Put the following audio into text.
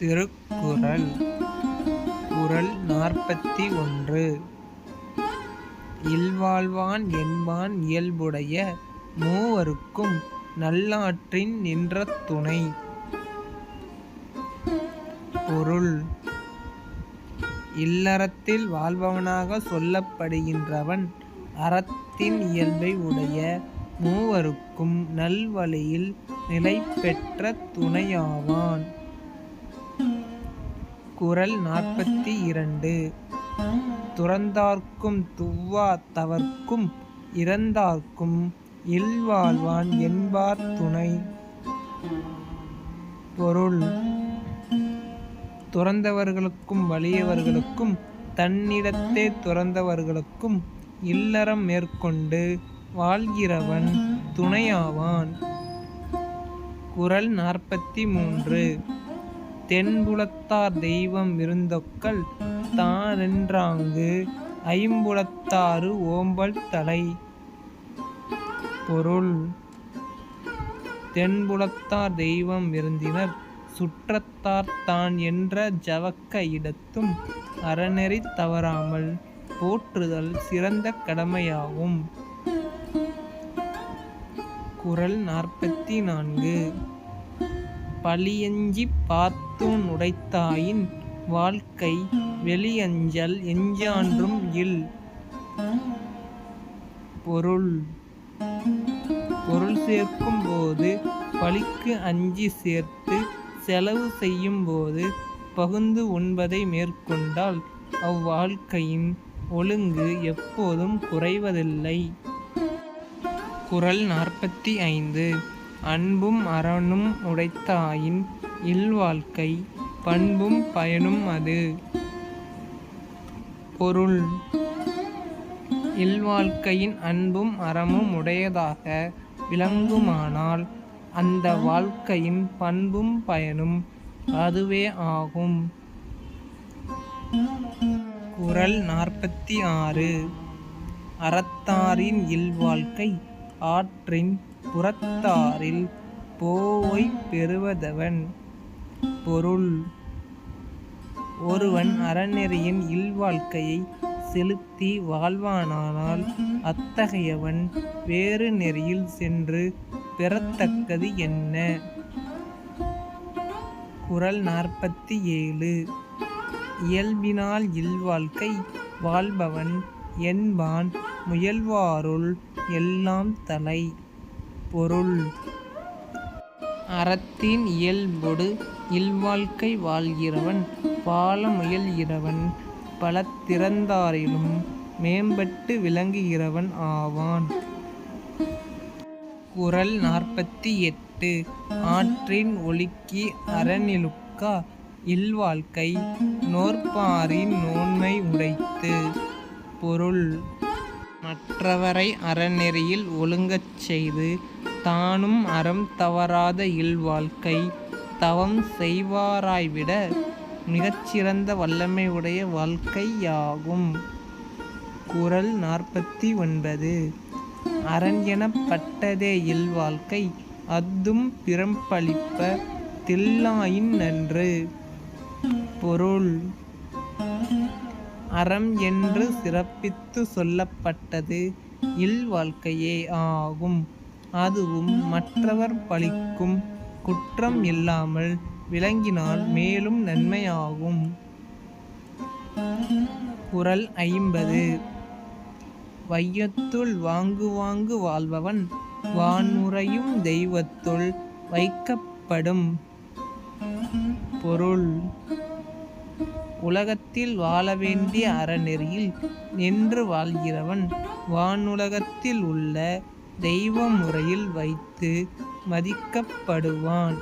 திருக்குறள். குறள் நாற்பத்தி ஒன்று. இல்வாழ்வான் என்பான் இயல்புடைய மூவருக்கும் நல்லாற்றின் நின்ற துணை. பொருள். இல்லறத்தில் வாழ்பவனாக சொல்லப்படுகின்றவன் அறத்தின் இயல்பை உடைய மூவருக்கும் நல்வழியில் நிலை பெற்ற துணையாவான். குரல் நாற்பத்தி இரண்டு. துறந்தார்க்கும் துவ்வா தவர்க்கும் இறந்தார்க்கும் இல்வாழ்வான் என்பார் துணை. பொருள். துறந்தவர்களுக்கும் வலியவர்களுக்கும் தன்னிடத்தே துறந்தவர்களுக்கும் இல்லறம் மேற்கொண்டு வாழ்கிறவன் துணையாவான். குரல் நாற்பத்தி மூன்று. தென்புலத்தார் தெய்வம் இருந்தொக்கல் தானென்றாங்கு ஐம்புலத்தாறு ஓம்பல் தலை. பொருள். தென்புலத்தார் தெய்வம் இருந்தினர் சுற்றத்தார் தான் என்ற ஜவக்க இடத்தும் அறநெறி தவறாமல் போற்றுதல் சிறந்த கடமையாகும். குரல் நாற்பத்தி நான்கு. பழியஞ்சிப் பாத்தூன் உடைத்தாயின் வாழ்க்கை வெளியஞ்சல் எஞ்சான்றும் இல். பொருள். பொருள் சேர்க்கும் போது பழிக்கு அஞ்சி சேர்த்து செலவு செய்யும் போது பகுந்து உண்பதை மேற்கொண்டால் அவ்வாழ்க்கையின் ஒழுங்கு எப்போதும் குறைவதில்லை. குரல் நாற்பத்தி ஐந்து. அன்பும் அறனும் உடைத்தாயின் இல்வாழ்க்கை பண்பும் பயனும் அது. பொருள். இல்வாழ்க்கையின் அன்பும் அறமும் உடையதாக விளங்குமானால் அந்த வாழ்க்கையின் பண்பும் பயனும் அதுவே ஆகும். குரல் நாற்பத்தி ஆறு. அறத்தாரின் இல்வாழ்க்கை ஆற்றின் புறத்தாரில் போவை பெறுவதவன் பொருள். ஒருவன் அறநெறியின் இல்வாழ்க்கையை செலுத்தி வாழ்வானானால் அத்தகையவன் வேறு நெறியில் சென்று பெறத்தக்கது என்ன? குரல் நாற்பத்தி ஏழு இயல்பினால் இல்வாழ்க்கை வாழ்பவன் என்பான் முயல்வாருள் எல்லாம் தலை. பொருள். அறத்தின் இயல்பொடு இல்வாழ்க்கை வாழ்கிறவன் பால முயல்கிறவன் பல திறந்தாரிலும் மேம்பட்டு விளங்குகிறவன் ஆவான். குரல் நாற்பத்தி எட்டு ஆற்றின் ஒழுக்கி அறநிலுக்கா இல்வாழ்க்கை நோற்பாரின் நோன்மை உடைத்து. பொருள். மற்றவரை அறநெறியில் ஒழுங்கச் செய்து தானும் அறம் தவறாத இல்வாழ்க்கை தவம் செய்வாராய்விட மிகச்சிறந்த வல்லமை உடைய வாழ்க்கையாகும் குரல் நாற்பத்தி ஒன்பது. அரண் எனப்பட்டதே இல்வாழ்க்கை அத்தும் பிறம்பளிப்ப தில்லாயின் நன்று. பொருள். அறம் என்று சிறப்பித்து சொல்லப்பட்டது இல்வாழ்க்கையே ஆகும். அதுவும் மற்றவர் பழிக்கும் குற்றம் இல்லாமல் விளங்கினால் மேலும் நன்மையாகும். குரல் ஐம்பது. வையத்துள் வாங்கு வாங்கு வாழ்பவன் வானுரையும் தெய்வத்துள் வைக்கப்படும் பொருள். உலகத்தில் வாழ வேண்டிய அறநெறியில் நின்று வாழ்கிறவன் வானுலகத்தில் உள்ள தெய்வ முறையில் வைத்து மதிக்கப்படுவான்.